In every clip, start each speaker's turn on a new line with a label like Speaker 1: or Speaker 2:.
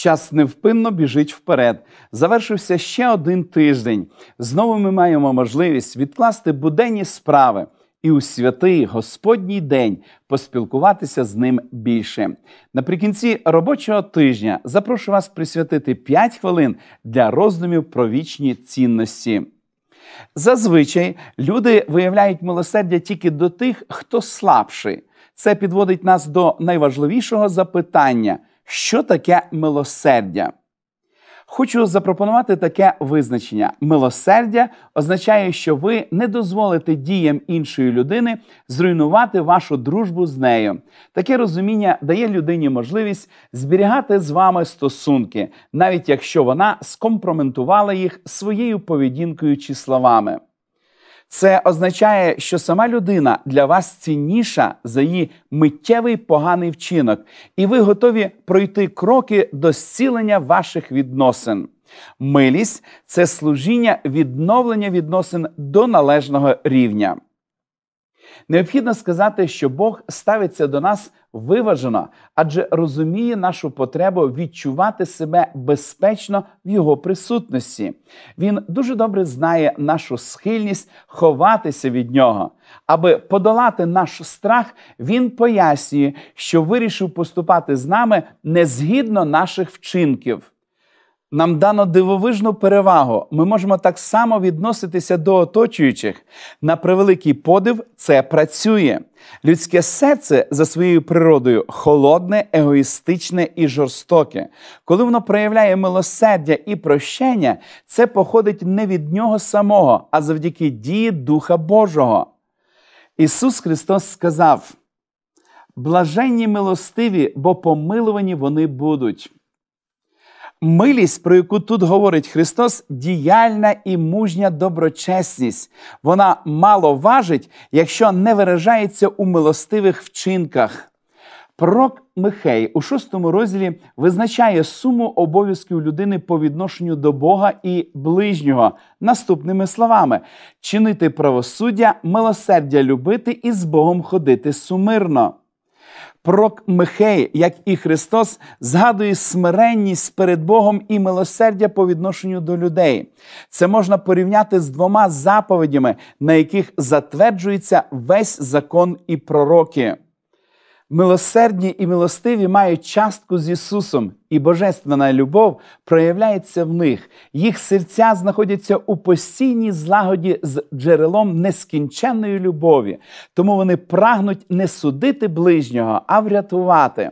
Speaker 1: Час невпинно біжить вперед. Завершився ще один тиждень. Знову ми маємо можливість відкласти буденні справи і у святий Господній день поспілкуватися з ним більше. Наприкінці робочого тижня запрошую вас присвятити 5 хвилин для роздумів про вічні цінності. Зазвичай люди виявляють милосердя тільки до тих, хто слабший. Це підводить нас до найважливішого запитання що таке милосердя? Хочу запропонувати таке визначення: милосердя означає, що ви не дозволите діям іншої людини зруйнувати вашу дружбу з нею. Таке розуміння дає людині можливість зберігати з вами стосунки, навіть якщо вона скомпроментувала їх своєю поведінкою чи словами. Це означає, що сама людина для вас цінніша за її миттєвий поганий вчинок, і ви готові пройти кроки до зцілення ваших відносин. Милість це служіння відновлення відносин до належного рівня. Необхідно сказати, що Бог ставиться до нас виважено, адже розуміє нашу потребу відчувати себе безпечно в його присутності. Він дуже добре знає нашу схильність ховатися від нього. Аби подолати наш страх, він пояснює, що вирішив поступати з нами не згідно наших вчинків. Нам дано дивовижну перевагу. Ми можемо так само відноситися до оточуючих. На превеликий подив це працює. Людське серце за своєю природою холодне, егоїстичне і жорстоке. Коли воно проявляє милосердя і прощення, це походить не від нього самого, а завдяки дії Духа Божого. Ісус Христос сказав: блаженні милостиві, бо помилувані вони будуть. Милість, про яку тут говорить Христос, діяльна і мужня доброчесність. Вона мало важить, якщо не виражається у милостивих вчинках. Пророк Михей у шостому розділі визначає суму обов'язків людини по відношенню до Бога і ближнього наступними словами: чинити правосуддя, милосердя любити і з Богом ходити сумирно. Пророк Михей, як і Христос, згадує смиренність перед Богом і милосердя по відношенню до людей. Це можна порівняти з двома заповідями, на яких затверджується весь закон і пророки. Милосердні і милостиві мають частку з Ісусом, і божественна любов проявляється в них. Їх серця знаходяться у постійній злагоді з джерелом нескінченної любові, тому вони прагнуть не судити ближнього, а врятувати.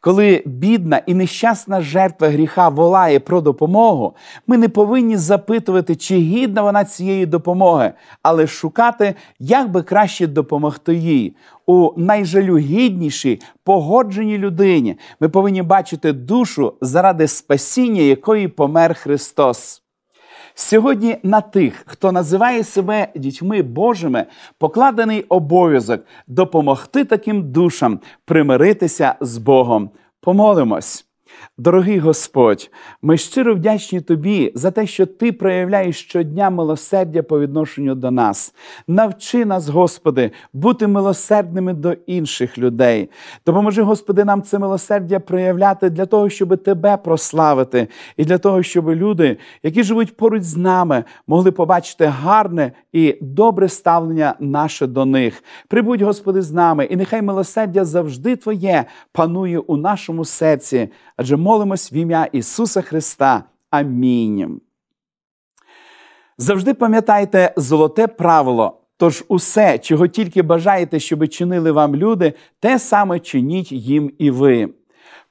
Speaker 1: Коли бідна і нещасна жертва гріха волає про допомогу, ми не повинні запитувати, чи гідна вона цієї допомоги, але шукати, як би краще допомогти їй. У найжалюгіднішій погодженій людині ми повинні бачити душу заради спасіння, якої помер Христос. Сьогодні на тих, хто називає себе дітьми Божими, покладений обов'язок допомогти таким душам примиритися з Богом. Помолимось. Дорогий Господь, ми щиро вдячні Тобі за те, що Ти проявляєш щодня милосердя по відношенню до нас. Навчи нас, Господи, бути милосердними до інших людей. Допоможи, Господи, нам це милосердя проявляти для того, щоб Тебе прославити, і для того, щоб люди, які живуть поруч з нами, могли побачити гарне і добре ставлення наше до них. Прибудь, Господи, з нами, і нехай милосердя завжди Твоє панує у нашому серці. Адже молимось в ім'я Ісуса Христа. Амінь. Завжди пам'ятайте золоте правило. Тож усе, чого тільки бажаєте, щоб чинили вам люди, те саме чиніть їм і ви.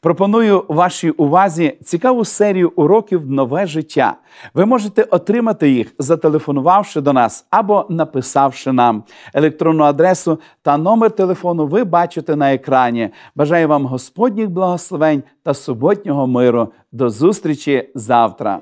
Speaker 1: Пропоную вашій увазі цікаву серію уроків Нове життя. Ви можете отримати їх, зателефонувавши до нас або написавши нам електронну адресу та номер телефону ви бачите на екрані. Бажаю вам Господніх благословень та суботнього миру. До зустрічі завтра.